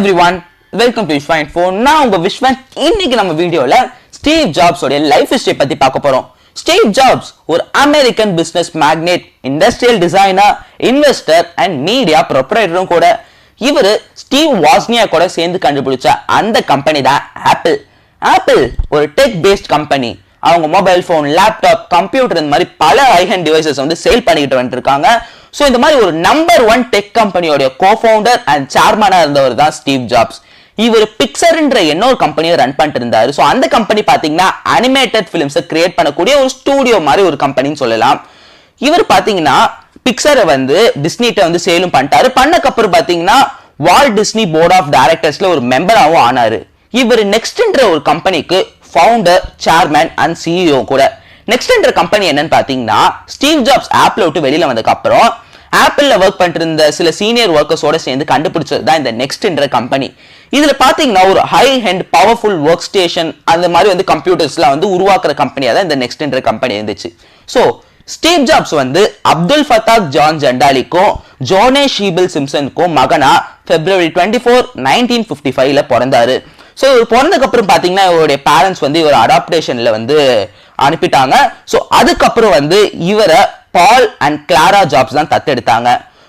Everyone welcome to Viswan phone நான் உங்க விஸ்வான் இன்னைக்கு நம்ம வீடியோல ஸ்டீவ் ஜாப்ஸ் உடைய லைஃப் ஹிஸ்டரி பத்தி பார்க்க போறோம். ஸ்டீவ் ஜாப்ஸ் ஒரு American business magnate industrial designer investor and media ப்ரொப்ரைட்டரும் கூட. இவர் ஸ்டீவ் வாஸ்னியா கூட சேர்ந்து கண்டுபிடிச்ச அந்த கம்பெனி தான் ஆப்பிள் ஆப்பிள் ஒரு டெக் பேஸ்ட் கம்பெனி அவங்க மொபைல் ஃபோன் லேப்டாப் கம்ப்யூட்டர் இந்த மாதிரி பல ஐஹண்ட் டிவைசஸ் வந்து சேல் பண்ணிக்கிட்டு வந்துருக்காங்க. ஸோ இந்த மாதிரி ஒரு நம்பர் ஒன் டெக் கம்பெனியோட கோஃபவுண்டர் அண்ட் சேர்மனாக இருந்தவர் தான் ஸ்டீவ் ஜாப்ஸ் இவர் பிக்சர்ன்ற இன்னொரு கம்பெனியை ரன் பண்ணிட்டு இருந்தாரு. ஸோ அந்த கம்பெனி பார்த்தீங்கன்னா அனிமேட்டட் ஃபிலிம்ஸை கிரியேட் பண்ணக்கூடிய ஒரு ஸ்டூடியோ மாதிரி ஒரு கம்பெனின்னு சொல்லலாம். இவர் பார்த்தீங்கன்னா பிக்சரை வந்து டிஸ்னிட்ட வந்து சேலும் பண்ணிட்டாரு. பண்ணக்கப்புறம் பார்த்தீங்கன்னா வால் டிஸ்னி போர்ட் ஆஃப் டைரக்டர்ஸ்ல ஒரு மெம்பராகவும் ஆனாரு. இவர் நெக்ஸ்ட்ன்ற ஒரு கம்பெனிக்கு ஃபவுண்டர் சேர்மேன் அண்ட் சிஇஓ கூட. நெக்ஸ்ட்ன்ற கம்பெனி என்னன்னு பாத்தீங்கன்னா ஸ்டீவ் ஜாப்ஸ் ஆப்ல விட்டு வெளியில வந்ததுக்கு அப்புறம் ஆப்பிள்ல ஒர்க் பண்ணிட்டு இருந்த சில சீனியர் ஒர்க்கர்ஸோட சேர்ந்து கண்டுபிடிச்சது தான் இந்த நெக்ஸ்ட்ன்ற கம்பெனி இதுல பாத்தீங்கன்னா ஒரு high end powerful work station அந்த மாதிரி வந்து கம்ப்யூட்டர்ஸ்லாம் வந்து உருவாக்குற கம்பெனியா தான் இந்த நெக்ஸ்ட்ன்ற கம்பெனி இருந்துச்சு. ஸோ ஸ்டீவ் ஜாப்ஸ் வந்து அப்துல் ஃபத்தாக் ஜான் ஜண்டாலிக்கும் ஜோனே ஷீபில் சிம்சனுக்கும் மகனா February twenty four nineteen fifty ஃபைவ்ல பிறந்தாரு. ஸோ இவர் பிறந்ததுக்கு அப்புறம் பாத்தீங்கன்னா இவருடைய பேரண்ட்ஸ் வந்து இவர் அடாப்டேஷன்ல வந்து அனுப்பிட்டாங்க. ஸோ அதுக்கப்புறம் வந்து இவரை பால் அண்ட் கிளாரா ஜாப்ஸ் தான் தத்தெடுத்தாங்க.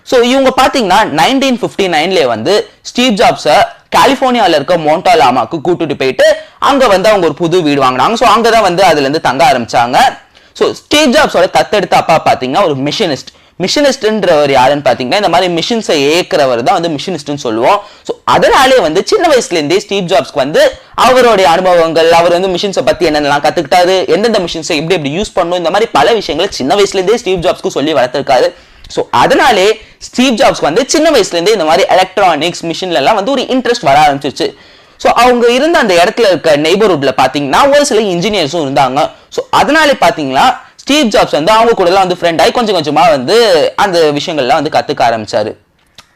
ஸோ இவங்க பாத்தீங்கன்னா நைன்டீன் ஃபிஃப்டி நைன்லேயே வந்து ஸ்டீவ் ஜாப்ஸை கலிஃபோர்னியாவில் இருக்க மோண்டாலாமாக்கு கூட்டிட்டு போயிட்டு அங்க வந்து அவங்க ஒரு புது வீடு வாங்கினாங்க. ஸோ அங்கதான் வந்து அதுல இருந்து தங்க ஆரம்பிச்சாங்க. ஸோ ஸ்டீவ் ஜாப்ஸோட தத்தெடுத்த அப்பா பார்த்தீங்கன்னா ஒரு மிஷினிஸ்ட் மிஷினிஸ்ட்ன்றவர் யாருன்னு பார்த்தீங்கன்னா இந்த மாதிரி மிஷின்ஸை ஏக்கிறவர் தான் வந்து மிஷினிஸ்ட்னு சொல்லுவோம். ஸோ அதனாலே வந்து சின்ன வயசுலேருந்தே ஸ்டீவ் ஜாப்ஸ்க்கு வந்து அவருடைய அனுபவங்கள் அவர் வந்து மிஷின்ஸை பற்றி என்னென்னலாம் கற்றுக்கிட்டாரு எந்தெந்த மிஷின்ஸை எப்படி எப்படி யூஸ் பண்ணும் இந்த மாதிரி பல விஷயங்களை சின்ன வயசுலேருந்தே ஸ்டீவ் ஜாப்ஸ்க்கு சொல்லி வளர்த்திருக்காரு. ஸோ அதனாலே ஸ்டீவ் ஜாப்ஸ்க்கு வந்து சின்ன வயசுலேருந்தே இந்த மாதிரி எலக்ட்ரானிக்ஸ் மிஷின்லலாம் வந்து ஒரு இன்ட்ரெஸ்ட் வர ஆரம்பிச்சிருச்சு. ஸோ அவங்க இருந்த அந்த இடத்துல இருக்க நெய்பர்ஹுட்டில் பார்த்தீங்கன்னா ஒரு சில இன்ஜினியர்ஸும் இருந்தாங்க. ஸோ அதனாலே பார்த்தீங்கன்னா ஸ்டீவ் ஜாப்ஸ் வந்து அவங்க கூட எல்லாம் வந்து ஃப்ரெண்ட் ஆகி கொஞ்சம் கொஞ்சமாக வந்து அந்த விஷயங்கள்லாம் வந்து கற்றுக்க ஆரம்பிச்சாரு.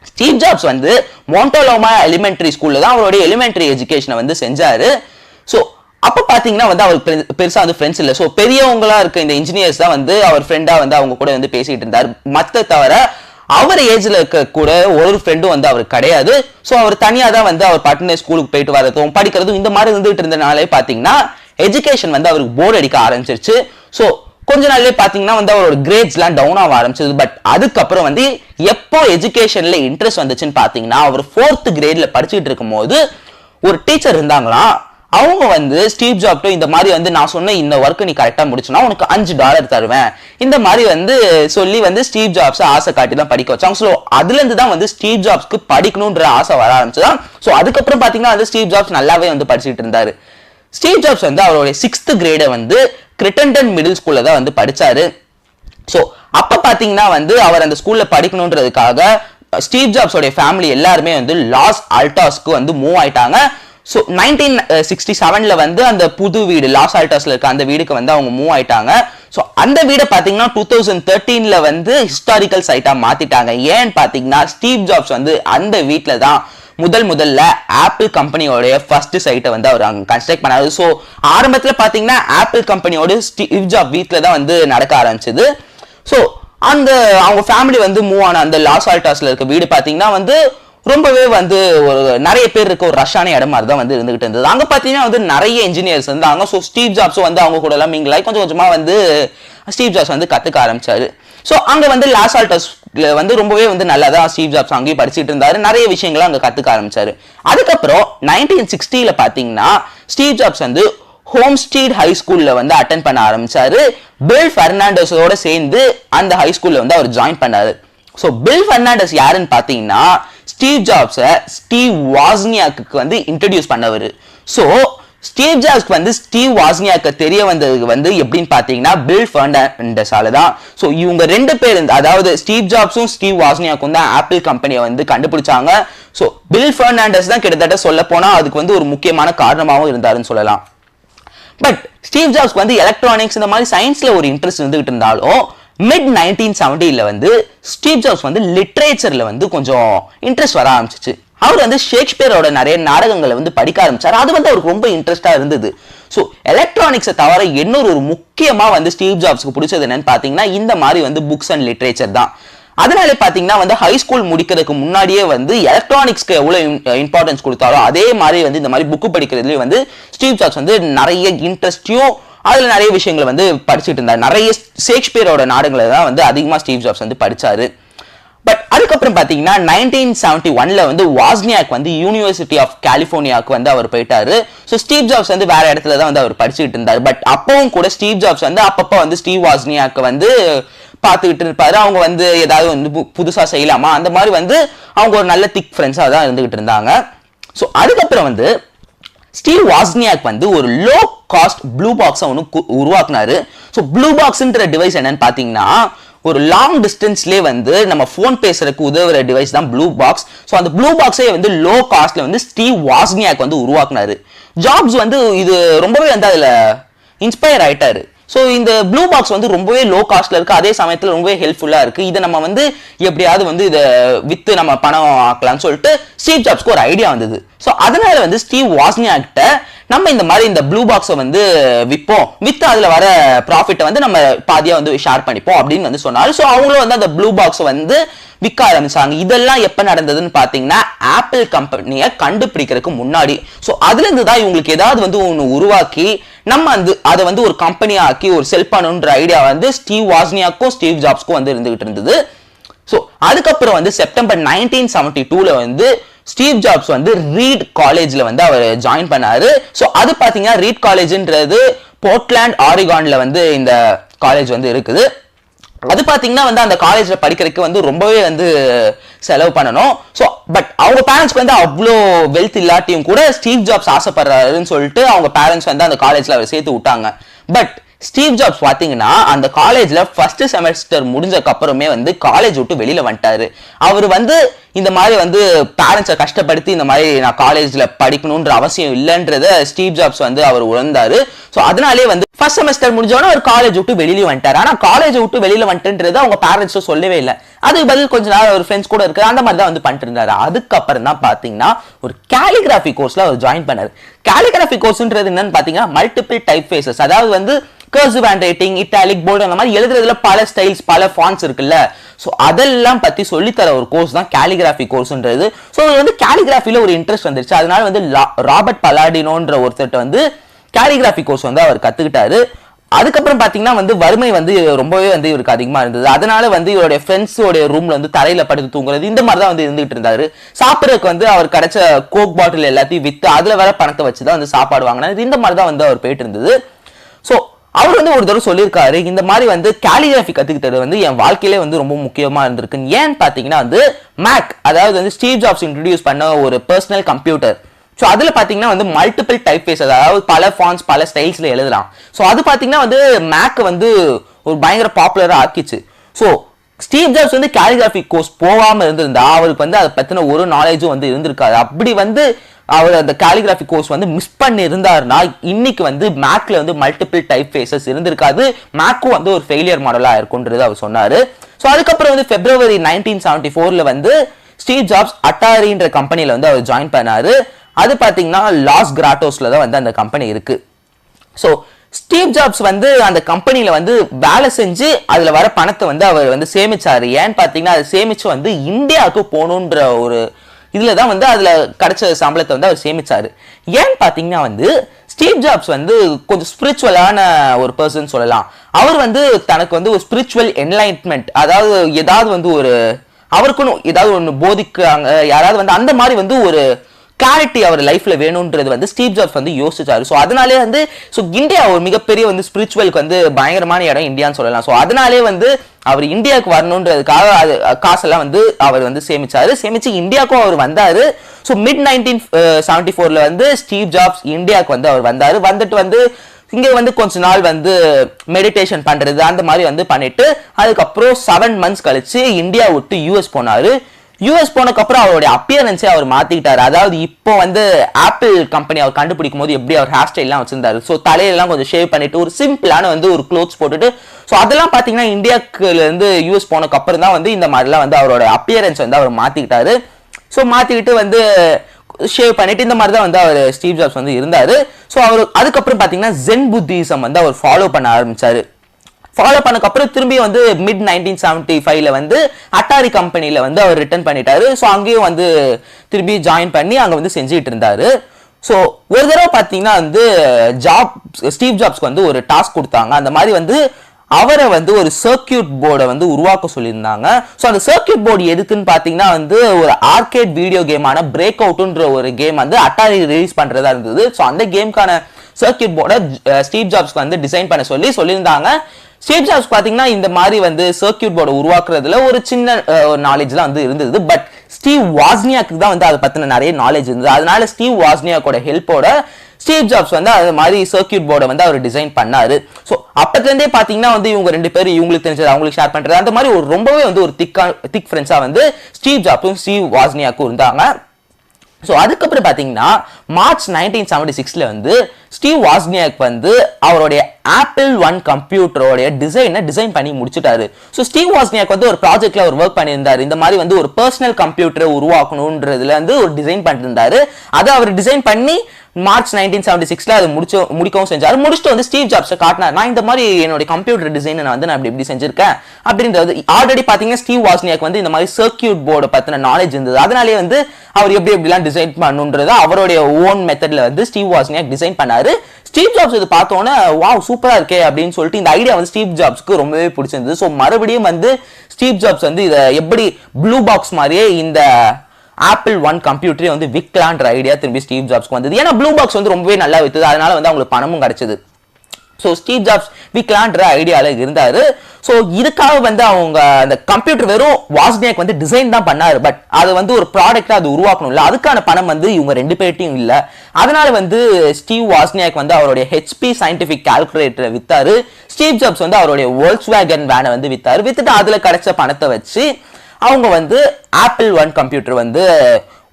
ஸ்டீவ் ஜாப்ஸ் வந்து மோண்டோலோமா எலிமெண்ட்ரி ஸ்கூலில் தான் அவருடைய எலிமெண்ட்ரி எஜுகேஷனை வந்து செஞ்சாரு. ஸோ அப்போ பார்த்தீங்கன்னா வந்து அவருக்கு பெருசாக வந்து ஃப்ரெண்ட்ஸ் இல்லை. ஸோ பெரியவங்களா இருக்க இந்த இன்ஜினியர்ஸ் தான் வந்து அவர் ஃப்ரெண்டாக வந்து அவங்க கூட வந்து பேசிகிட்டு இருந்தார். மற்ற தவிர அவர் ஏஜில் இருக்க கூட ஒரு ஃப்ரெண்டும் வந்து அவருக்கு கிடையாது. ஸோ அவர் தனியாக தான் வந்து அவர் பாட்டுன்னு ஸ்கூலுக்கு போயிட்டு வரதும் படிக்கிறதும் இந்த மாதிரி இருந்துகிட்டு இருந்தனாலே பார்த்தீங்கன்னா எஜுகேஷன் வந்து அவருக்கு போர்டு அடிக்க ஆரம்பிச்சிருச்சு. ஸோ கொஞ்ச நாள்லயே பாத்தீங்கன்னா வந்து அவரோட கிரேட்ஸ்லாம் டவுன் ஆக ஆரம்பிச்சது. பட் அதுக்கப்புறம் வந்து எப்போ எஜுகேஷன்ல இன்ட்ரெஸ்ட் வந்துச்சுன்னு பாத்தீங்கன்னா அவர் ஃபோர்த் கிரேட்ல படிச்சுட்டு இருக்கும்போது ஒரு டீச்சர் இருந்தாங்களாம். அவங்க வந்து ஸ்டீவ் ஜாப்டோ இந்த மாதிரி வந்து நான் சொன்ன இந்த ஒர்க்கு நீ கரெக்டாக முடிச்சுனா உனக்கு அஞ்சு டாலர் தருவேன். இந்த மாதிரி வந்து சொல்லி வந்து ஸ்டீவ் ஜாப்ஸை ஆசை காட்டி தான் படிக்க வச்சாங்க. ஸோ அதுலேருந்து தான் வந்து ஸ்டீவ் ஜாப்ஸ்க்கு படிக்கணுன்ற ஆசை வர ஆரம்பிச்சுதான். ஸோ அதுக்கப்புறம் பார்த்தீங்கன்னா வந்து ஸ்டீவ் ஜாப்ஸ் நல்லாவே வந்து படிச்சுட்டு இருந்தாரு. ஸ்டீவ் ஜாப்ஸ் வந்து அவருடைய சிக்ஸ்த் கிரேடை வந்து கிரிட்டன்டன் மிடில் ஸ்கூலில் தான் வந்து படித்தார் ஸோ அப்போ பார்த்தீங்கன்னா வந்து அவர் அந்த ஸ்கூலில் படிக்கணுன்றதுக்காக ஸ்டீவ் ஜாப்ஸோடைய ஃபேமிலி எல்லாருமே வந்து லாஸ் ஆல்டாஸ்க்கு வந்து மூவ் ஆயிட்டாங்க. ஸோ நைன்டீன் சிக்ஸ்டி செவனில் வந்து அந்த புது வீடு லாஸ் ஆல்டாஸில் இருக்க அந்த வீடுக்கு வந்து அவங்க மூவ் ஆயிட்டாங்க. ஸோ அந்த வீடை பார்த்தீங்கன்னா டூ தௌசண்ட் தேர்ட்டீனில் வந்து ஹிஸ்டாரிக்கல் சைட்டாக மாற்றிட்டாங்க ஏன்னு பார்த்தீங்கன்னா ஸ்டீவ் ஜாப்ஸ் வந்து அந்த வீட்டில் தான் முதல் முதல்ல ஆப்பிள் கம்பெனியோடைய ஃபர்ஸ்ட் சைட்டை வந்து அவர் அங்கே கன்ஸ்ட்ரக்ட் பண்ணாரு. ஸோ ஆரம்பத்தில் பார்த்தீங்கன்னா ஆப்பிள் கம்பெனியோட ஸ்டீவ் ஜாப் வீட்டில் தான் வந்து நடக்க ஆரம்பிச்சது. ஸோ அந்த அவங்க ஃபேமிலி வந்து மூவ் ஆன அந்த லாஸ் ஆல்டாஸில் இருக்க வீடு பார்த்தீங்கன்னா வந்து ரொம்பவே வந்து ஒரு நிறைய பேர் இருக்க ஒரு ரஷ்ஷான இடம் மாதிரி தான் வந்து இருந்துகிட்டு இருந்தது. அங்கே பார்த்தீங்கன்னா வந்து நிறைய இன்ஜினியர்ஸ் இருந்தாங்க. ஸோ ஸ்டீவ் ஜாப்ஸும் வந்து அவங்க கூட எல்லாம் mingle ஆகி கொஞ்சம் கொஞ்சமாக வந்து ஸ்டீவ் ஜாப்ஸ் வந்து கற்றுக்க ஆரம்பிச்சாரு. ஸோ அங்கே வந்து லாஸ் ஆல்டாஸ் வந்து ரொம்பவே வந்து நல்லதா ஸ்டீவ் ஜாப்ஸ் அங்கேயும் படிச்சுட்டு இருந்தாரு. நிறைய விஷயங்களை அங்கே கற்றுக்க ஆரம்பிச்சாரு. அதுக்கப்புறம் நைன்டீன் சிக்ஸ்டியில் பார்த்தீங்கன்னா ஸ்டீவ் ஜாப்ஸ் வந்து ஹோம் ஸ்ட்ரீட் ஹை ஸ்கூலில் வந்து அட்டன் பண்ண ஆரம்பிச்சாரு. பில் பெர்னாண்டஸோட சேர்ந்து அந்த ஹை ஸ்கூலில் வந்து அவர் ஜாயின் பண்ணாரு. ஸோ பில் ஃபெர்னாண்டஸ் யாருன்னு பார்த்தீங்கன்னா ஸ்டீவ் ஜாப்ஸை ஸ்டீவ் வாஸ்னியாக்கு வந்து இன்ட்ரடியூஸ் பண்ணவர். ஸோ ஸ்டீவ் ஜாப்ஸ்க்கு வந்து ஸ்டீவ் வாஸ்னியாக்கு தெரிய வந்தது வந்து எப்படின்னு பார்த்தீங்கன்னா பில் ஃபர்னாண்டஸால தான் ஸோ இவங்க ரெண்டு பேர் அதாவது ஸ்டீவ் ஜாப்ஸும் ஸ்டீவ் வாஸ்னியாக்கும் தான் ஆப்பிள் கம்பெனியை வந்து கண்டுபிடிச்சாங்க. ஸோ பில் ஃபர்னாண்டஸ் தான் கிட்டத்தட்ட சொல்ல போனால் அதுக்கு வந்து ஒரு முக்கியமான காரணமாகவும் இருந்தாருன்னு சொல்லலாம். பட் ஸ்டீவ் ஜாப்ஸ்க்கு வந்து எலக்ட்ரானிக்ஸ் இந்த மாதிரி சயின்ஸில் ஒரு இன்ட்ரெஸ்ட் இருந்துகிட்டு இருந்தாலும் மிட் நைன்டீன் செவன்டீன்ல வந்து ஸ்டீவ் ஜாப்ஸ் வந்து லிட்ரேச்சரில் வந்து கொஞ்சம் இன்ட்ரெஸ்ட் வர ஆரம்பிச்சிச்சு. அவர் வந்து ஷேக்ஸ்பியரோட நிறைய நாடகங்களை வந்து படிக்க ஆரம்பிச்சார். அது வந்து அவருக்கு ரொம்ப இன்ட்ரெஸ்டாக இருந்தது. ஸோ எலக்ட்ரானிக்ஸை தவிர இன்னொரு ஒரு முக்கியமாக வந்து ஸ்டீவ் ஜாப்ஸ்க்கு பிடிச்சது என்னன்னு பார்த்தீங்கன்னா இந்த மாதிரி வந்து புக்ஸ் அண்ட் லிட்ரேச்சர் தான். அதனால பார்த்தீங்கன்னா வந்து ஹை ஸ்கூல் முடிக்கிறதுக்கு முன்னாடியே வந்து எலக்ட்ரானிக்ஸ்க்கு எவ்வளோ இம்பார்ட்டன்ஸ் கொடுத்தாரோ அதே மாதிரி வந்து இந்த மாதிரி புக்கு படிக்கிறதுலேயும் வந்து ஸ்டீவ் ஜாப்ஸ் வந்து நிறைய இன்ட்ரெஸ்டையும் அதில் நிறைய விஷயங்களை வந்து படிச்சுட்டு இருந்தார். நிறைய ஷேக்ஸ்பியரோட நாடுகளை தான் வந்து அதிகமாக ஸ்டீவ் ஜாப்ஸ் வந்து படிச்சாரு. பட் அதுக்கப்புறம் பார்த்தீங்கன்னா நைன்டீன் செவன்டி ஒன்ல வந்து வாஸ்னியாக் வந்து யூனிவர்சிட்டி ஆஃப் கலிபோர்னியாவுக்கு வந்து அவர் போயிட்டாரு. ஸோ ஸ்டீவ் ஜாப்ஸ் வந்து வேற இடத்துல தான் வந்து அவர் படிச்சுட்டு இருந்தார். பட் அப்பவும் கூட ஸ்டீவ் ஜாப்ஸ் வந்து அப்பப்போ வந்து ஸ்டீவ் வாஸ்னியாக்கு வந்து பார்த்துக்கிட்டு இருப்பாரு. அவங்க வந்து ஏதாவது வந்து பு- செய்யலாமா? அந்த மாதிரி வந்து அவங்க ஒரு நல்ல திக் ஃப்ரெண்ட்ஸாக தான் இருந்துகிட்டு இருந்தாங்க. ஸோ அதுக்கப்புறம் வந்து ஸ்டீவ் வாஸ்னியாக் வந்து ஒரு லோ காஸ்ட் ப்ளூ பாக்ஸை ஒன்று உருவாக்குனாரு. ஸோ ப்ளூ பாக்ஸ்ன்ற டிவைஸ் என்னன்னு பார்த்தீங்கன்னா ஒரு லாங் டிஸ்டன்ஸ்லேயே வந்து நம்ம ஃபோன் பேசுறதுக்கு உதவுற டிவைஸ் தான் ப்ளூ பாக்ஸ் ஸோ அந்த ப்ளூ பாக்ஸே வந்து லோ காஸ்ட்ல வந்து ஸ்டீவ் வாஸ்னியாக் வந்து உருவாக்குனாரு. ஜாப்ஸ் வந்து இது ரொம்பவே வந்து அதில் இன்ஸ்பயர் ஆயிட்டாரு. ஸோ இந்த ப்ளூ பாக்ஸ் வந்து ரொம்பவே லோ காஸ்ட்ல இருக்கு. அதே சமயத்தில் ரொம்பவே ஹெல்ப்ஃபுல்லாக இருக்கு. இதை நம்ம வந்து எப்படியாவது வந்து இதை வித்து நம்ம பணம் ஆக்கலாம்னு சொல்லிட்டு ஸ்டீவ் ஜாப்ஸ்க்கு ஒரு ஐடியா வந்தது. ஸோ அதனால வந்து ஸ்டீவ் வாஸ்னியாக்கிட்ட நம்ம இந்த மாதிரி இந்த ப்ளூ பாக்ஸை வந்து விற்போம் வித்து அதில் வர ப்ராஃபிட்டை வந்து நம்ம பாதியாக வந்து ஷேர் பண்ணிப்போம் அப்படின்னு வந்து சொன்னாரு. ஸோ அவங்களும் வந்து அந்த ப்ளூ பாக்ஸை வந்து விற்க ஆரம்பிச்சாங்க. இதெல்லாம் எப்போ நடந்ததுன்னு பார்த்தீங்கன்னா ஆப்பிள் கம்பெனியை கண்டுபிடிக்கிறதுக்கு முன்னாடி. ஸோ அதுலேருந்து தான் இவங்களுக்கு ஏதாவது வந்து ஒன்று உருவாக்கி நம்ம வந்து அதை வந்து ஒரு கம்பெனியா ஆக்கி ஒரு செல் பண்ணணுன்ற ஐடியா வந்து ஸ்டீவ் வாஸ்னியாக்கும் ஸ்டீவ் ஜாப்ஸ்க்கும் வந்து இருந்துகிட்டு இருந்தது. ஸோ அதுக்கப்புறம் வந்து செப்டம்பர் நைன்டீன் செவன்டி டூல வந்து ஸ்டீவ் ஜாப்ஸ் வந்து ரீட் காலேஜில் வந்து அவர் ஜாயின் பண்ணாரு. ஸோ அது பார்த்தீங்கன்னா ரீட் காலேஜ்ன்றது போர்ட்லாண்ட் ஆரிகான்ல வந்து இந்த காலேஜ் வந்து இருக்குது. அது பார்த்தீங்கன்னா வந்து அந்த காலேஜில் படிக்கிறதுக்கு வந்து ரொம்பவே வந்து செலவு பண்ணணும். ஸோ பட் அவங்க பேரண்ட்ஸ்க்கு வந்து அவ்வளோ வெல்த் இல்லாட்டியும் கூட ஸ்டீவ் ஜாப்ஸ் ஆசைப்படுறாருன்னு சொல்லிட்டு அவங்க பேரண்ட்ஸ் வந்து அந்த காலேஜில் அவர் சேர்த்து விட்டாங்க. பட் ஸ்டீவ் ஜாப்ஸ் பார்த்தீங்கன்னா அந்த காலேஜ்ல ஃபர்ஸ்ட் செமஸ்டர் முடிஞ்சக்கப்புறமே வந்து காலேஜ் விட்டு வெளியில வந்துட்டாரு. அவர் வந்து இந்த மாதிரி வந்து பேரண்ட்ஸை கஷ்டப்படுத்தி இந்த மாதிரி நான் காலேஜ்ல படிக்கணுன்ற அவசியம் இல்லைன்றத ஸ்டீவ் ஜாப்ஸ் வந்து அவர் உணர்ந்தார். ஸோ அதனாலே வந்து ஃபர்ஸ்ட் செமஸ்டர் முடிஞ்சவொடனே அவர் காலேஜ் விட்டு வெளியில வந்துட்டார். ஆனால் காலேஜ் விட்டு வெளியில வந்துட்டுன்றது அவங்க பேரண்ட்ஸும் சொல்லவே இல்லை. அதுக்கு பதில் கொஞ்ச நாள் அவர் ஃப்ரெண்ட்ஸ் கூட இருக்கிற அந்த மாதிரி தான் வந்து பண்ணிட்டு இருந்தாரு. அதுக்கப்புறம் தான் பார்த்தீங்கன்னா ஒரு கேலிகிராஃபி கோர்ஸ்ல அவர் ஜாயின் பண்ணார். கேலிகிராஃபி கோர்ஸ்ன்றது என்னன்னு பார்த்தீங்கன்னா மல்டிபிள் டைப் ஃபேஸஸ் அதாவது வந்து cursive hand writing italic board அந்த மாதிரி எழுதுறதுல பல ஸ்டைல்ஸ் பல ஃபான்ஸ் இருக்குல்ல. ஸோ அதெல்லாம் பத்தி சொல்லித்தர ஒரு கோர்ஸ் தான் கேலிகிராஃபி கோர்ஸ்ன்றது ஸோ வந்து கேலிகிராஃபில ஒரு இன்ட்ரெஸ்ட் வந்துருச்சு. அதனால வந்து ராபர்ட் பலாடினோன்ற ஒருத்தர்கிட்ட வந்து கேலிகிராஃபி கோர்ஸ் வந்து அவர் கற்றுக்கிட்டாரு அதுக்கப்புறம் பார்த்தீங்கன்னா வந்து வறுமை வந்து ரொம்பவே வந்து இவருக்கு அதிகமாக இருந்தது. அதனால வந்து இவருடைய ஃப்ரெண்ட்ஸோட ரூம்ல வந்து தலையில் படுத்து தூங்குறது இந்த மாதிரி தான் வந்து இருந்துகிட்டு இருந்தாரு. சாப்பிட்றதுக்கு வந்து அவர் கிடைச்ச கோக் பாட்டில் எல்லாத்தையும் விற்று அதில் வர பணத்தை வச்சு தான் வந்து சாப்பாடு வாங்கினார். இந்த மாதிரி தான் வந்து அவர் போயிட்டு இருந்தது. ஸோ அவர் வந்து ஒரு தடவை சொல்லியிருக்காரு இந்த மாதிரி வந்து கேலிகிராஃபி கற்றுக்கிட்டது வந்து என் வாழ்க்கையிலே வந்து ரொம்ப முக்கியமாக இருந்திருக்கு. ஏன்னு பார்த்தீங்கன்னா வந்து மேக் அதாவது வந்து ஸ்டீவ் ஜாப்ஸ் இன்ட்ரடியூஸ் பண்ண ஒரு பர்சனல் கம்ப்யூட்டர் ஸோ அதில் பார்த்தீங்கன்னா வந்து மல்டிபிள் டைப் ஃபேஸ் அதாவது பல ஃபான்ஸ் பல ஸ்டைல்ஸில் எழுதலாம். ஸோ அது பார்த்தீங்கன்னா வந்து மேக் வந்து ஒரு பயங்கர பாப்புலராக ஆக்கிச்சு. ஸோ ஸ்டீவ் ஜாப்ஸ் வந்து கேலிகிராஃபி கோர்ஸ் போகாமல் இருந்திருந்தா அவருக்கு வந்து அதை பற்றின ஒரு நாலேஜும் வந்து இருந்திருக்காது. அப்படி வந்து அவர் அந்த கேலிகிராஃபி கோர்ஸ் வந்து மிஸ் பண்ணி இருந்தாருன்னா இன்னைக்கு வந்து மேக்ல வந்து மல்டிபிள் டைப் ஃபேஸஸ் இருந்திருக்காது மேக்கும் வந்து ஒரு ஃபெயிலியர் மாடலாக இருக்குன்றது அவர் சொன்னார். ஸோ அதுக்கப்புறம் வந்து பிப்ரவரி நைன்டீன் செவன்டி ஃபோரில் வந்து ஸ்டீவ் ஜாப்ஸ் அட்டாரின்ற கம்பெனியில் வந்து அவர் ஜாயின் பண்ணார். அது பார்த்தீங்கன்னா லாஸ் கிராட்டோஸில் தான் வந்து அந்த கம்பெனி இருக்குது ஸோ ஸ்டீவ் ஜாப்ஸ் வந்து அந்த கம்பெனியில் வந்து வேலை செஞ்சு அதில் வர பணத்தை வந்து அவர் வந்து சேமிச்சார். ஏன்னு பார்த்தீங்கன்னா அதை சேமித்து வந்து இந்தியாவுக்கு போகணுன்ற ஒரு இதில் தான் வந்து அதில் கிடைச்ச சம்பளத்தை வந்து அவர் சேமித்தார் ஏன்னு பார்த்தீங்கன்னா வந்து ஸ்டீவ் ஜாப்ஸ் வந்து கொஞ்சம் ஸ்பிரிச்சுவலான ஒரு பர்சன் சொல்லலாம். அவர் வந்து தனக்கு வந்து ஒரு ஸ்பிரிச்சுவல் என்லைட்மெண்ட் அதாவது ஏதாவது வந்து ஒரு அவருக்குன்னு ஏதாவது ஒன்று போதிக்கிறாங்க யாராவது வந்து அந்த மாதிரி வந்து ஒரு கிளாரிட்டி அவர் லைஃப்ல வேணும்ன்றது வந்து ஸ்டீவ் ஜாப்ஸ் வந்து யோசிச்சாரு. ஸோ அதனாலே வந்து ஸோ இந்தியா ஒரு மிகப்பெரிய வந்து ஸ்பிரிச்சுவலுக்கு வந்து பயங்கரமான இடம் இந்தியான்னு சொல்லலாம். ஸோ அதனாலே வந்து அவர் இந்தியாவுக்கு வரணுன்றதுக்காக அது காசெல்லாம் வந்து அவர் வந்து சேமிச்சாரு. சேமிச்சு இந்தியாவுக்கும் அவர் வந்தாரு. ஸோ மிட் நைன்டீன் செவன்டி ஃபோர்ல வந்து ஸ்டீவ் ஜாப்ஸ் இந்தியாவுக்கு வந்து அவர் வந்தாரு. வந்துட்டு வந்து இங்கே வந்து கொஞ்ச நாள் வந்து மெடிடேஷன் பண்ணுறது அந்த மாதிரி வந்து பண்ணிட்டு அதுக்கப்புறம் செவன் மந்த்ஸ் கழிச்சு இந்தியா விட்டு யூஎஸ் போனாரு. யூஎஸ் போனதுக்கப்புறம் அவருடைய அப்பியரன்ஸே அவர் மாற்றிக்கிட்டார் அதாவது இப்போ வந்து ஆப்பிள் கம்பெனி அவர் கண்டுபிடிக்கும் போது எப்படி அவர் ஹேர் ஸ்டைல்லாம் வச்சிருந்தாரு. ஸோ தலையெல்லாம் கொஞ்சம் ஷேவ் பண்ணிட்டு ஒரு சிம்பிளான வந்து ஒரு க்ளோத்ஸ் போட்டுட்டு ஸோ அதெல்லாம் பார்த்தீங்கன்னா இந்தியாக்குலேருந்து யூஎஸ் போனதுக்கப்புறம் தான் வந்து இந்த மாதிரிலாம் வந்து அவரோட அப்பியரன்ஸ் வந்து அவர் மாற்றிக்கிட்டாரு ஸோ மாற்றிக்கிட்டு வந்து ஷேவ் பண்ணிட்டு இந்த மாதிரி தான் வந்து அவர் ஸ்டீவ் ஜாப்ஸ் வந்து இருந்தார். ஸோ அவர் அதுக்கப்புறம் பார்த்தீங்கன்னா ஜென் புத்திசம் வந்து அவர் ஃபாலோ பண்ண ஆரம்பித்தார் ஃபாலோ பண்ணக்கப்புறம் திரும்பி வந்து மிட் நைன்டீன் செவன்டி ஃபைவ்ல வந்து அட்டாரி கம்பெனியில் வந்து அவர் ரிட்டர்ன் பண்ணிட்டாரு. ஸோ அங்கேயும் வந்து திரும்பி ஜாயின் பண்ணி அங்கே வந்து செஞ்சுட்டு இருந்தாரு. ஸோ ஒரு தடவை பார்த்தீங்கன்னா வந்து ஜாப் ஸ்டீவ் ஜாப்ஸ்க்கு வந்து ஒரு டாஸ்க் கொடுத்தாங்க. அந்த மாதிரி வந்து அவரை வந்து ஒரு சர்க்கியூட் போர்டை வந்து உருவாக்க சொல்லியிருந்தாங்க. ஸோ அந்த சர்க்கியூட் போர்டு எதுக்குன்னு பார்த்தீங்கன்னா வந்து ஒரு ஆர்கேட் வீடியோ கேமான பிரேக் அவுட்டுன்ற ஒரு கேம் வந்து அட்டாரி ரிலீஸ் பண்ணுறதா இருந்தது. ஸோ அந்த கேம்க்கான சர்க்கியூட் போர்டை ஸ்டீவ் ஜாப்ஸ்க்கு வந்து டிசைன் பண்ண சொல்லி சொல்லியிருந்தாங்க. ஸ்டீவ் ஜாப்ஸ் பார்த்தீங்கன்னா இந்த மாதிரி வந்து சர்க்கியூட் போர்டை உருவாக்குறதுல ஒரு சின்ன நாலேஜ்லாம் வந்து இருந்தது. பட் ஸ்டீவ் வாஸ்னியாக்கு தான் வந்து அதை பற்றின நிறைய நாலேஜ் இருந்தது. அதனால ஸ்டீவ் வாஸ்னியாக்கோட ஹெல்ப்போட ஸ்டீவ் ஜாப்ஸ் வந்து அது மாதிரி சர்க்கியூட் போர்டை வந்து அவர் டிசைன் பண்ணாரு. ஸோ அப்பத்துலேருந்தே பார்த்தீங்கன்னா வந்து இவங்க ரெண்டு பேரும் இவங்களுக்கு தெரிஞ்சது அவங்களுக்கு ஷேர் பண்ணுறது அந்த மாதிரி ஒரு ரொம்பவே வந்து ஒரு திக்கா திக் ஃப்ரெண்ட்ஸாக வந்து ஸ்டீவ் ஜாப்ஸும் ஸ்டீவ் வாஸ்னியாக்கும் இருந்தாங்க. ஸோ அதுக்கப்புறம் பார்த்தீங்கன்னா மார்ச் நைன்டீன் செவன்டி சிக்ஸில் வந்து ஸ்டீவ் வாஸ்னியாக் வந்து அவருடைய ஆப்பிள் ஒன் கம்ப்யூட்டரோடைய டிசைனை டிசைன் பண்ணி முடிச்சுட்டாரு. ஸோ ஸ்டீவ் வாஸ்னியாக் வந்து ஒரு ப்ராஜெக்ட்ல ஒரு ஒர்க் பண்ணியிருந்தாரு. இந்த மாதிரி வந்து ஒரு பர்சனல் கம்ப்யூட்டரை உருவாக்கணுன்றதுல வந்து ஒரு டிசைன் பண்ணிருந்தாரு அதை அவர் டிசைன் பண்ணி மார்ச் நைன்டீன் செவன்டி சிக்ஸ்ல அது முடிச்சு முடிக்கவும் செஞ்சார். முடிச்சுட்டு வந்து ஸ்டீவ் ஜாப்ஸை காட்டினார். நான் இந்த மாதிரி என்னுடைய கம்ப்யூட்டர் டிசைன் நான் வந்து நான் இப்படி இப்படி செஞ்சிருக்கேன். அப்படின்றது ஆல்ரெடி பாத்தீங்கன்னா ஸ்டீவ் வாஸ்னியாக்கு வந்து இந்த மாதிரி சர்க்கியூட் போர்டை பத்தின நாலேஜ் இருந்தது. அதனாலேயே வந்து அவர் எப்படி எப்படிலாம் டிசைன் பண்ணுன்றது அவருடைய ஓன் மெத்தட்ல வந்து ஸ்டீவ் வாஸ்னியாக் டிசைன் பண்ணாரு. ஸ்டீவ் ஜாப்ஸ் இது பார்த்தோன்னே வா சூப்பரா இருக்கே அப்படின்னு சொல்லிட்டு இந்த ஐடியா வந்து ஸ்டீவ் ஜாப்ஸ்க்கு ரொம்பவே பிடிச்சிருந்தது. ஸோ மறுபடியும் வந்து ஸ்டீவ் ஜாப்ஸ் வந்து இதை எப்படி ப்ளூ பாக்ஸ் மாதிரியே இந்த ஆப்பிள் ஒன் கம்ப்யூட்டரே வந்து விற்கலான்ற ஐடியா திரும்பி ஸ்டீவ் ஜாப்ஸ்க்கு வந்தது. ஏன்னா ப்ளூ பாக்ஸ் வந்து ரொம்பவே நல்லா விற்றுது அதனால வந்து அவங்களுக்கு பணமும் கிடைச்சது. ஸோ ஸ்டீவ் ஜாப்ஸ் விற்கலான்ற ஐடியாவில் இருந்தார். ஸோ இதுக்காக வந்து அவங்க அந்த கம்ப்யூட்டர் வெறும் வாஸ்னியாக் வந்து டிசைன் தான் பண்ணார். பட் அது வந்து ஒரு ப்ராடக்டாக அது உருவாக்கணும்ல. அதுக்கான பணம் வந்து இவங்க ரெண்டு பேர்ட்டையும் இல்லை. அதனால வந்து ஸ்டீவ் வாஸ்னியாக் வந்து அவருடைய ஹெச்பி சயின்டிஃபிக் கால்குலேட்டரை வித்தாரு. ஸ்டீவ் ஜாப்ஸ் வந்து அவருடைய வேர்ல்ஸ் வேகன் வேனை வந்து வித்தாரு. வித்துட்டு அதில் கிடைச்ச பணத்தை வச்சு அவங்க வந்து ஆப்பிள் ஒன் கம்ப்யூட்டர் வந்து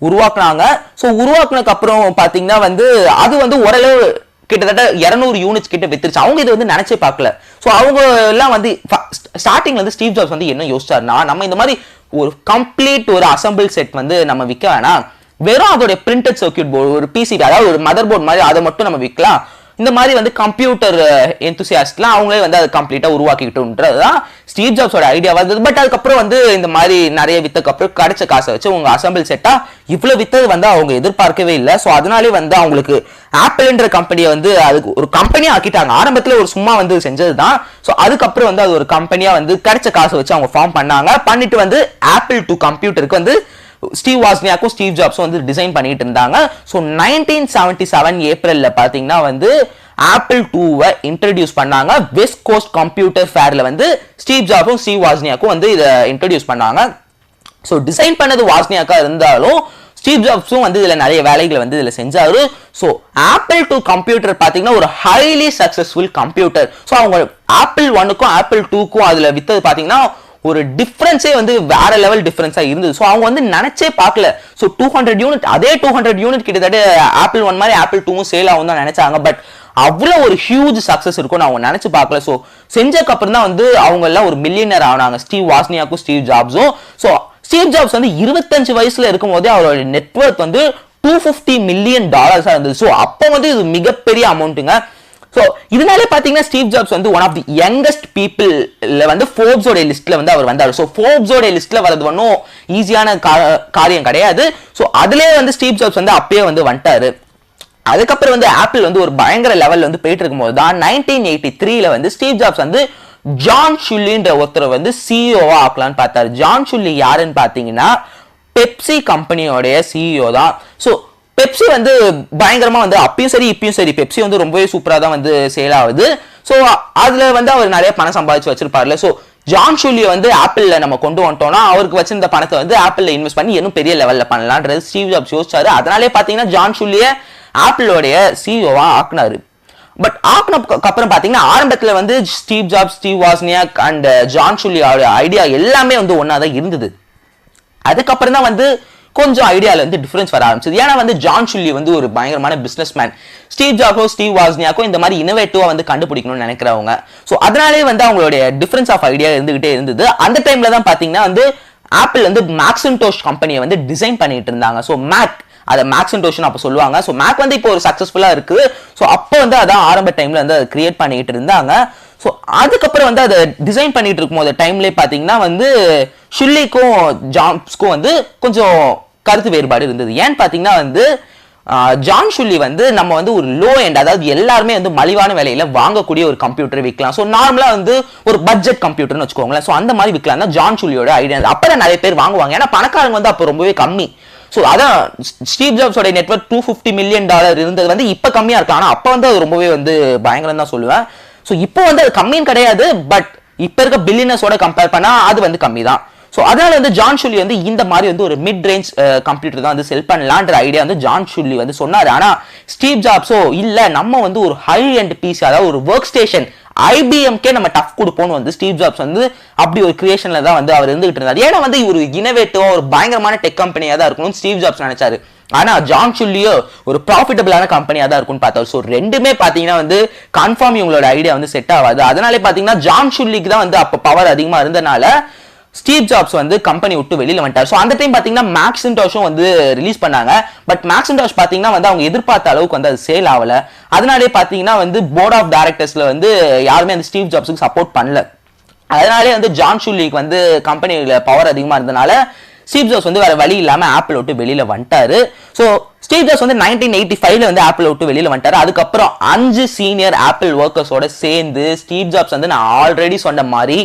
உருவாக்குனாங்க. ஸோ உருவாக்குனதுக்கு அப்புறம் பார்த்தீங்கன்னா வந்து அது வந்து ஓரளவு கிட்டத்தட்ட இரநூறு யூனிட்ஸ் கிட்ட வித்துருச்சு. அவங்க இது வந்து நினைச்சே பார்க்கல. ஸோ அவங்க எல்லாம் வந்து ஸ்டார்டிங்ல வந்து ஸ்டீவ் ஜாப்ஸ் வந்து என்ன யோசிச்சாருன்னா நம்ம இந்த மாதிரி ஒரு கம்ப்ளீட் ஒரு அசம்பிள் செட் வந்து நம்ம விற்க வேணாம் வெறும் அதோடைய பிரிண்டட் சர்க்கியூட் போர்டு ஒரு பிசிடி அதாவது ஒரு மதர் போர்டு மாதிரி அதை மட்டும் நம்ம விற்கலாம் இந்த மாதிரி வந்து கம்ப்யூட்டர் எந்தூசியாஸ்ட்லாம் அவங்களே வந்து அதை கம்ப்ளீட்டாக உருவாக்கிக்கிட்டுன்றது தான் ஸ்டீவ் ஜாப்ஸோட ஐடியா வந்தது பட் அதுக்கப்புறம் வந்து இந்த மாதிரி நிறைய வித்தக்கப்புறம் கிடைச்ச காசை வச்சு உங்கள் அசம்பிள் செட்டாக இவ்வளோ வித்தது வந்து அவங்க எதிர்பார்க்கவே இல்லை. ஸோ அதனாலே வந்து அவங்களுக்கு ஆப்பிள்ன்ற கம்பெனியை வந்து அதுக்கு ஒரு கம்பெனியாக ஆக்கிட்டாங்க. ஆரம்பத்தில் ஒரு சும்மா வந்து செஞ்சது தான் ஸோ அதுக்கப்புறம் வந்து அது ஒரு கம்பெனியாக வந்து கிடைச்ச காசை வச்சு அவங்க ஃபார்ம் பண்ணாங்க. பண்ணிட்டு வந்து ஆப்பிள் டு கம்ப்யூட்டருக்கு வந்து ஸ்டீவ் வாஸ்னியாக்கும் ஸ்டீவ் ஜாப்ஸும் வந்து டிசைன் பண்ணிட்டு இருந்தாங்க. ஸோ நைன்டீன் செவன்டி செவன் ஏப்ரல்ல பார்த்தீங்கன்னா வந்து ஆப்பிள் டூவை இன்ட்ரடியூஸ் பண்ணாங்க. வெஸ்ட் கோஸ்ட் கம்ப்யூட்டர் ஃபேரில் வந்து ஸ்டீவ் ஜாப்ஸும் ஸ்டீவ் வாஸ்னியாக்கும் வந்து இதை இன்ட்ரடியூஸ் பண்ணாங்க. ஸோ டிசைன் பண்ணது வாஸ்னியாக்கா இருந்தாலும் ஸ்டீவ் ஜாப்ஸும் வந்து இதில் நிறைய வேலைகளை வந்து இதில் செஞ்சாரு. ஸோ ஆப்பிள் டூ கம்ப்யூட்டர் பார்த்தீங்கன்னா ஒரு ஹைலி சக்ஸஸ்ஃபுல் கம்ப்யூட்டர் ஸோ அவங்க ஆப்பிள் ஒன்னுக்கும் ஆப்பிள் டூக்கும் அதில் விற்றது பார்த்தீங்கன்னா ஒரு டிஃப்ரென்ஸே வந்து வேற லெவல் டிஃப்ரென்ஸாக இருந்தது. ஸோ அவங்க வந்து நினைச்சே பார்க்கல. ஸோ டூ ஹண்ட்ரட் யூனிட் அதே டூ ஹண்ட்ரட் யூனிட் கிட்டத்தட்ட ஆப்பிள் ஒன் மாதிரி ஆப்பிள் டூவும் சேல் ஆகும் தான் நினைச்சாங்க. பட் அவ்வளோ ஒரு ஹியூஜ் சக்ஸஸ் இருக்கும்னு அவங்க நினச்சி பார்க்கல. ஸோ செஞ்சதுக்கு அப்புறம் தான் வந்து அவங்க எல்லாம் ஒரு மில்லியனர் ஆனாங்க. ஸ்டீவ் வாஸ்னியாக்கும் ஸ்டீவ் ஜாப்ஸும் ஸோ ஸ்டீவ் ஜாப்ஸ் வந்து இருபத்தஞ்சு வயசுல இருக்கும் போதே அவரோட நெட்ஒர்க் வந்து டூ ஃபிஃப்டி மில்லியன் டாலர்ஸாக இருந்தது. ஸோ அப்போ வந்து இது மிகப்பெரிய அமௌண்ட்டுங்க ஸோ இதனாலே பார்த்தீங்கன்னா ஸ்டீவ் ஜாப்ஸ் வந்து ஒன் ஆஃப் தி யங்கஸ்ட் பீப்புளில் வந்து ஃபோர்ப்ஸோட லிஸ்ட்டில் வந்து அவர் வந்தார். ஸோ ஃபோர்ப்ஸோட லிஸ்ட்டில் வரது ஒன்றும் ஈஸியான காரியம் கிடையாது. ஸோ அதுலேயே வந்து ஸ்டீவ் ஜாப்ஸ் வந்து அப்பயே வந்து வந்துட்டாரு. அதுக்கப்புறம் வந்து ஆப்பிள் வந்து ஒரு பயங்கர லெவலில் வந்து போயிட்டு இருக்கும்போது தான் நைன்டீன் எயிட்டி த்ரீல வந்து ஸ்டீவ் ஜாப்ஸ் வந்து ஜான் ஷுல்லின்ற ஒருத்தர் வந்து சிஇஓவா ஆக்கலான்னு பார்த்தாரு. ஜான் ஷுல்லி யாருன்னு பார்த்தீங்கன்னா பெப்சி கம்பெனியோடைய சிஇஓ தான். ஸோ பெப்சி வந்து பயங்கரமாக வந்து அப்பயும் சரி இப்பயும் சரி. பெப்சி வந்து ரொம்பவே சூப்பராக தான் வந்து சேல் ஆகுது. ஸோ அதில் வந்து அவர் நிறைய பணம் சம்பாதிச்சு வச்சிருப்பார்ல ஸோ ஜான் ஷூலியை வந்து ஆப்பிளில் நம்ம கொண்டு வந்துட்டோம்னா அவருக்கு வச்சிருந்த பணத்தை வந்து ஆப்பிளில் இன்வெஸ்ட் பண்ணி இன்னும் பெரிய லெவலில் பண்ணலான்றது ஸ்டீவ் ஜாப்ஸ் யோசிச்சாரு. அதனாலே பார்த்தீங்கன்னா ஜான் ஷூலியை ஆப்பிளோடைய சிஇஓவாக ஆக்குனாரு. பட் ஆக்குனதுக்கு அப்புறம் பார்த்தீங்கன்னா ஆரம்பத்தில் வந்து Steve Jobs Steve Wozniak and John ஷுல்லியோட idea எல்லாமே வந்து ஒன்றா தான் இருந்தது. அதுக்கப்புறம் தான் வந்து கொஞ்சம் ஐடியாவில் வந்து டிஃபரன்ஸ் வர ஆரம்பிச்சது. ஏன்னா வந்து ஜான் ஷுல்லி வந்து ஒரு பயங்கரமான பிஸ்னஸ் மேன் ஸ்டீவ் ஜாக்கோ ஸ்டீவ் வாஸ்னியாக்கோ இந்த மாதிரி இனோவேட்டிவாக வந்து கண்டுபிடிக்கணும்னு நினைக்கிறவங்க. ஸோ அதனாலே வந்து அவங்களுடைய டிஃபரன்ஸ் ஆஃப் ஐடியா இருந்துகிட்டே இருந்தது. அந்த டைமில் தான் பார்த்தீங்கன்னா வந்து ஆப்பிள் வந்து மேக்ஸின்டோஷ் கம்பெனியை வந்து டிசைன் பண்ணிட்டு இருந்தாங்க. ஸோ மேக் அதை மேக்ஸின்டோஷன் அப்போ சொல்லுவாங்க. ஸோ மேக் வந்து இப்போ ஒரு சக்ஸஸ்ஃபுல்லாக இருக்குது. ஸோ அப்போ வந்து அதான் ஆரம்ப டைமில் வந்து அதை கிரியேட் பண்ணிக்கிட்டு இருந்தாங்க. ஸோ அதுக்கப்புறம் வந்து அதை டிசைன் பண்ணிட்டு இருக்கும்போது டைம்லேயே பார்த்தீங்கன்னா வந்து ஷுல்லிக்கும் ஜாப்ஸ்க்கும் வந்து கொஞ்சம் கருத்து வேறுபாடு இருந்தது. ஏன்னு பார்த்தீங்கன்னா வந்து ஜான் ஷுல்லி வந்து நம்ம வந்து ஒரு லோ எண்ட் அதாவது எல்லாருமே வந்து மலிவான விலையில வாங்கக்கூடிய ஒரு கம்ப்யூட்டர் விற்கலாம். ஸோ நார்மலாக வந்து ஒரு பட்ஜெட் கம்ப்யூட்டர்னு வச்சுக்கோங்களேன். ஸோ அந்த மாதிரி விற்கலாம். தான் ஜான் ஷுல்லியோட ஐடியா அப்போ தான் நிறைய பேர் வாங்குவாங்க. ஏன்னா பணக்காரங்க வந்து அப்போ ரொம்பவே கம்மி. ஸோ அதான் Steve ஜாப்ஸோட net worth two fifty million dollar இருந்தது வந்து இப்போ கம்மியாக இருக்கலாம் ஆனால் அப்போ வந்து அது ரொம்பவே வந்து பயங்கரம் தான் சொல்லுவேன். ஸோ இப்போ வந்து அது கம்மின்னு கிடையாது பட் இப்போ இருக்க பில்லினஸோட கம்பேர் பண்ணால் அது வந்து கம்மி தான் ஸோ அதனால வந்து ஜான் ஷுல்லி வந்து இந்த மாதிரி வந்து ஒரு மிட் ரேஞ்ச் கம்ப்யூட்டர் தான் வந்து செல் பண்ணலான்ற ஐடியா வந்து ஜான் ஷுல்லி வந்து சொன்னார். ஆனால் ஸ்டீவ் ஜாப்ஸோ இல்லை நம்ம வந்து ஒரு ஹை அண்ட் பிசி அதாவது ஒரு ஒர்க் ஸ்டேஷன் ஐபிஎம்கே நம்ம டஃப் கொடுப்போம்னு வந்து ஸ்டீவ் ஜாப்ஸ் வந்து அப்படி ஒரு கிரியேஷனில் தான் வந்து அவர் இருந்துகிட்டு இருந்தார். ஏன்னா வந்து ஒரு இனோவேட்டிவாக ஒரு பயங்கரமான டெக் கம்பெனியாக தான் இருக்கணும்னு ஸ்டீவ் ஜாப்ஸ் நினைச்சாரு. ஆனா ஜான் ஷுல்லியோ ஒரு ப்ராஃபிட்டபிளான கம்பெனியாக தான் இருக்கும்னு பார்த்தோம். ஸோ ரெண்டுமே பார்த்தீங்கன்னா வந்து கன்ஃபார்ம் இவங்களோட ஐடியா வந்து செட் ஆகாது. அதனாலே பார்த்தீங்கன்னா ஜான் ஷுல்லிக்கு தான் வந்து அப்போ பவர் அதிகமாக இருந்தனால ஸ்டீவ் ஜாப்ஸ் வந்து கம்பெனி விட்டு வெளியில் வந்துட்டார். ஸோ அந்த டைம் பார்த்தீங்கன்னா மேக்ஸ் மேக்ஸின்டாஷும் வந்து ரிலீஸ் பண்ணாங்க. பட் மேக்ஸ் மேக்ஸின்டாஷ் பார்த்தீங்கன்னா வந்து அவங்க எதிர்பார்த்த அளவுக்கு வந்து அது சேல் ஆகலை. அதனாலே பார்த்தீங்கன்னா வந்து போர்ட் ஆஃப் டைரக்டர்ஸில் வந்து யாருமே அந்த ஸ்டீவ் ஜாப்ஸுக்கு சப்போர்ட் பண்ணல. அதனாலே வந்து ஜான் ஷுல்லிக்கு வந்து கம்பெனியில் பவர் அதிகமாக இருந்தனால ஸ்டீவ் ஜாஸ் வந்து வேற வழி இல்லாமல் ஆப்பிள் விட்டு வெளியில் வந்துட்டாரு. ஸோ ஸ்டீவ் ஜாப்ஸ் வந்து நைன்டீன் எயிட்டி ஃபைவ்ல வந்து ஆப்பிள் விட்டு வெளியில் வந்துட்டாரு. அதுக்கப்புறம் அஞ்சு சீனியர் ஆப்பிள் ஒர்க்கர்ஸோட சேர்ந்து ஸ்டீவ் ஜாப்ஸ் வந்து நான் ஆல்ரெடி சொன்ன மாதிரி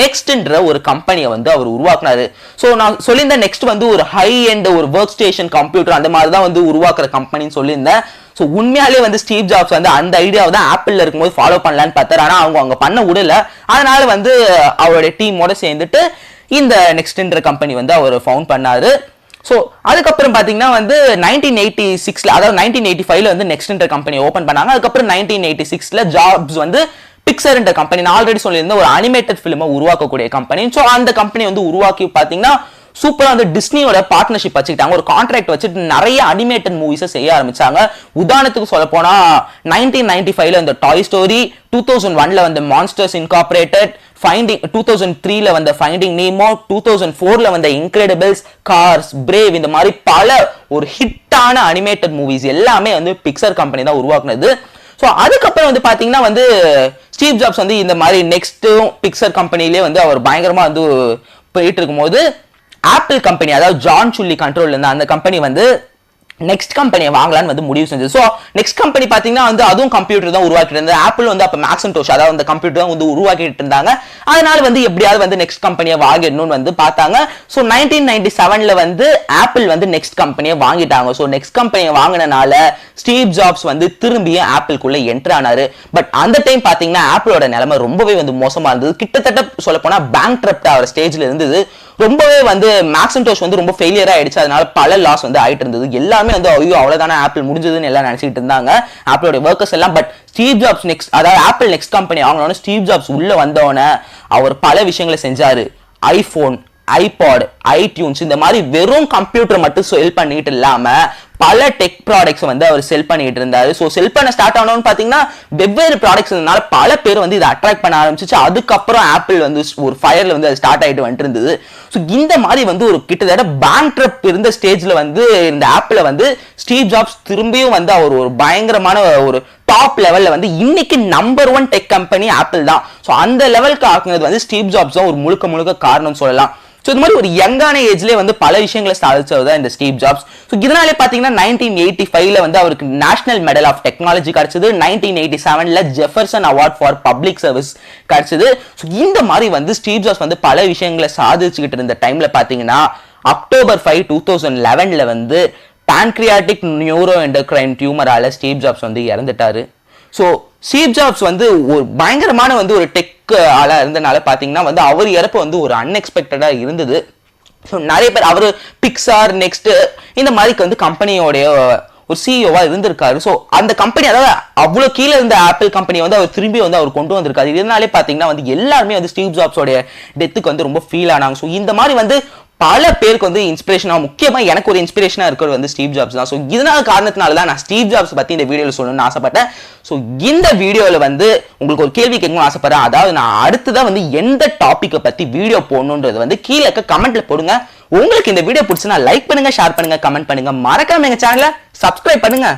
நெக்ஸ்ட்ன்ற ஒரு கம்பெனியை வந்து அவர் உருவாக்குனாரு. ஸோ நான் சொல்லியிருந்த நெக்ஸ்ட் வந்து ஒரு ஹை அண்ட் ஒரு ஒர்க் ஸ்டேஷன் கம்ப்யூட்டர் அந்த மாதிரி தான் வந்து உருவாக்குற கம்பெனின்னு சொல்லியிருந்தேன். ஸோ உண்மையாலே வந்து ஸ்டீவ் ஜாப்ஸ் வந்து அந்த ஐடியாவை தான் ஆப்பிள் இருக்கும்போது ஃபாலோ பண்ணலான்னு பார்த்தாரு. ஆனால் அவங்க அவங்க பண்ண விடல. அதனால வந்து அவருடைய டீமோட சேர்ந்துட்டு இந்த நெக்ஸ்ட்ன்ற கம்பெனி வந்து அவர் ஃபவுண்ட் பண்ணாரு. ஸோ அதுக்கப்புறம் பார்த்தீங்கன்னா வந்து நைன்டீன் எயிட்டி சிக்ஸில் அதாவது நைன்டீன் எயிட்டி ஃபைவ்ல வந்து நெக்ஸ்ட்ன்ற கம்பெனி ஓப்பன் பண்ணாங்க. அதுக்கப்புறம் நைன்டீன் எயிட்டி சிக்ஸில் ஜாப்ஸ் வந்து பிக்சர்ன்ற கம்பெனி நான் ஆல்ரெடி சொல்லியிருந்தேன் ஒரு அனிமேட்டட் ஃபிலிமை உருவாக்கக்கூடிய கம்பெனி ஸோ அந்த கம்பெனி வந்து உருவாக்கி பார்த்தீங்கன்னா சூப்பராக வந்து டிஸ்னியோட பார்ட்னர்ஷிப் வச்சுக்கிட்டாங்க. ஒரு கான்ட்ராக்ட் வச்சுட்டு நிறைய அனிமேட்டட் மூவிஸை செய்ய ஆரம்பிச்சாங்க. உதாரணத்துக்கு சொல்ல போனால் நைன்டீன் நைன்டி ஃபைவ்ல இந்த டாய் ஸ்டோரி டூ தௌசண்ட் ஒன்ல வந்து Monsters Incorporated finding two thousand த்ரீல வந்த ஃபைண்டிங் நீமோ டூ தௌசண்ட் ஃபோர்ல வந்த இன்க்ரெடிபிள்ஸ் கார்ஸ் பிரேவ் இந்த மாதிரி பல ஒரு ஹிட்டான அனிமேட்டட் மூவிஸ் எல்லாமே வந்து பிக்சர் கம்பெனி தான் உருவாக்குனது. ஸோ அதுக்கப்புறம் வந்து பார்த்தீங்கன்னா வந்து ஸ்டீவ் ஜாப்ஸ் வந்து இந்த மாதிரி நெக்ஸ்ட்டும் பிக்சர் கம்பெனிலே வந்து அவர் பயங்கரமாக வந்து போயிட்டு இருக்கும்போது ஆப்பிள் கம்பெனி அதாவது ஜான் சுல்லி கண்ட்ரோல் இருந்த அந்த கம்பெனி வந்து நெக்ஸ்ட் கம்பெனியை வாங்கலாம்னு வந்து முடிவு செஞ்சது. ஸோ நெக்ஸ்ட் கம்பெனி பார்த்தீங்கன்னா வந்து அதுவும் கம்ப்யூட்டர் தான் உருவாக்கிட்டு இருந்தது. ஆப்பிள் வந்து அப்போ மேக்ஸன்டோஷ் அதாவது அந்த கம்ப்யூட்டர் தான் வந்து உருவாக்கிட்டு இருந்தாங்க. அதனால வந்து எப்படியாவது வந்து நெக்ஸ்ட் கம்பெனியை வாங்கிடணும்னு வந்து பார்த்தாங்க. ஸோ நைன்டீன் நைன்டி செவனில் வந்து ஆப்பிள் வந்து நெக்ஸ்ட் கம்பெனியை வாங்கிட்டாங்க. ஸோ நெக்ஸ்ட் கம்பெனியை வாங்கினனால ஸ்டீவ் ஜாப்ஸ் வந்து திரும்பியும் ஆப்பிள்குள்ளே என்டர் ஆனார். பட் அந்த டைம் பார்த்தீங்கன்னா ஆப்பிளோட நிலைமை ரொம்பவே வந்து மோசமாக இருந்தது. கிட்டத்தட்ட சொல்லப்போனால் பேங்க் ட்ரப்ட் ஆகிற ஸ்டேஜில் இருந்தது. ரொம்பவே வந்து மேக்ஸின்டோஷ் வந்து ரொம்ப ஃபெயிலியர் ஆயிடுச்சு. அதனால பல லாஸ் வந்து ஆயிட்டு இருந்தது. எல்லாமே வந்து ஐயோ அவ்வளவுதான ஆப்பிள் முடிஞ்சதுன்னு எல்லாம் நினைச்சிட்டு இருந்தாங்க. ஆப்பிளோட ஒர்க்கர்ஸ் எல்லாம் பட் ஸ்டீவ் ஜாப்ஸ் நெக்ஸ்ட் அதாவது ஆப்பிள் நெக்ஸ்ட் கம்பெனி அவங்களோட ஸ்டீவ் ஜாப்ஸ் உள்ள வந்தவொடனே அவர் பல விஷயங்களை செஞ்சாரு. ஐபோன் ஐபாட் ஐடியூன்ஸ் இந்த மாதிரி வெறும் கம்ப்யூட்டர் மட்டும் செல் பண்ணிட்டு இல்லாம பல டெக் ப்ராடக்ட்ஸ் வந்து அவர் செல் பண்ணிட்டு இருந்தாரு. ஸோ செல் பண்ண ஸ்டார்ட் ஆனோன்னு பார்த்தீங்கன்னா வெவ்வேறு ப்ராடக்ட்ஸ் இருந்தனால பல பேர் வந்து இதை அட்ராக்ட் பண்ண ஆரம்பிச்சிச்சு. அதுக்கப்புறம் ஆப்பிள் வந்து ஒரு ஃபயர்ல வந்து அது ஸ்டார்ட் ஆகிட்டு வந்துட்டு இருந்தது. ஸோ இந்த மாதிரி வந்து ஒரு கிட்டத்தட்ட பேங்க் இருந்த ஸ்டேஜில் வந்து இந்த ஆப்பில் வந்து ஸ்டீவ் ஜாப்ஸ் திரும்பியும் வந்து அவர் ஒரு பயங்கரமான ஒரு டாப் லெவலில் வந்து இன்னைக்கு number one tech company Apple தான். ஸோ அந்த லெவலுக்கு ஆக்குனது வந்து ஸ்டீவ் ஜாப்ஸ் தான் ஒரு முழுக்க முழுக்க காரணம் சொல்லலாம். ஸோ இது மாதிரி ஒரு யங்கான ஏஜ்லேயே வந்து பல விஷயங்களை சாதிச்சவர் தான் இந்த ஸ்டீவ் ஜாப்ஸ். ஸோ இதனாலே பார்த்தீங்கன்னா நைன்டீன் எயிட்டி ஃபைவ்ல வந்து அவருக்கு நேஷனல் மெடல் ஆஃப் டெக்னாலஜி கிடைச்சது. நைன்டீன் எயிட்டி செவனில் Jefferson award for public service கிடைச்சது. ஸோ இந்த மாதிரி வந்து ஸ்டீவ் ஜாப்ஸ் வந்து பல விஷயங்களை சாதிச்சுக்கிட்டு இருந்த டைமில் பார்த்தீங்கன்னா அக்டோபர் ஃபைவ் டூ தௌசண்ட் லெவனில் வந்து பான்க்ரியாட்டிக் நியூரோ எண்டோக்ரைன் டியூமரால் ஸ்டீவ் ஜாப்ஸ் வந்து இறந்துட்டாரு. ஸோ ஸ்டீவ் ஜாப்ஸ் வந்து ஒரு பயங்கரமான வந்து ஒரு டெக் ஆளாக இருந்தனால பார்த்தீங்கன்னா வந்து அவர் இறப்பு வந்து ஒரு அன்எக்ஸ்பெக்டடாக இருந்தது. ஸோ நிறைய பேர் அவர் பிக்சார் நெக்ஸ்ட்டு இந்த மாதிரி வந்து கம்பெனியோடைய ஒரு சிஇஓவா இருந்திருக்காரு. ஸோ அந்த கம்பெனி அதாவது அவ்வளோ கீழே இருந்த ஆப்பிள் கம்பெனி வந்து அவர் திரும்பி வந்து அவர் கொண்டு வந்திருக்காரு. இதனாலே பார்த்தீங்கன்னா வந்து எல்லாருமே வந்து ஸ்டீவ் ஜாப்ஸோடைய டெத்துக்கு வந்து ரொம்ப ஃபீல் ஆனாங்க. ஸோ இந்த மாதிரி வந்து பல பேருக்கு வந்து இன்ஸ்பிரேஷனாக முக்கியமாக எனக்கு ஒரு இன்ஸ்பிரேஷனாக இருக்கிறது வந்து ஸ்டீவ் ஜாப்ஸ் தான். ஸோ இதனால காரணத்தினால தான் நான் ஸ்டீவ் ஜாப்ஸ் பற்றி இந்த வீடியோவில் சொல்லணும்னு ஆசைப்பட்டேன். ஸோ இந்த வீடியோவில் வந்து உங்களுக்கு ஒரு கேள்வி கேட்கணும்னு ஆசைப்பட்றேன். அதாவது நான் அடுத்ததான் வந்து எந்த டாப்பிக்கை பற்றி வீடியோ போடணுன்றது வந்து கீழே இருக்க போடுங்க. உங்களுக்கு இந்த வீடியோ பிடிச்சுன்னா லைக் பண்ணுங்கள் ஷேர் பண்ணுங்கள் கமெண்ட் பண்ணுங்கள் மறக்காம எங்கள் சேனலை சப்ஸ்கிரைப் பண்ணுங்கள்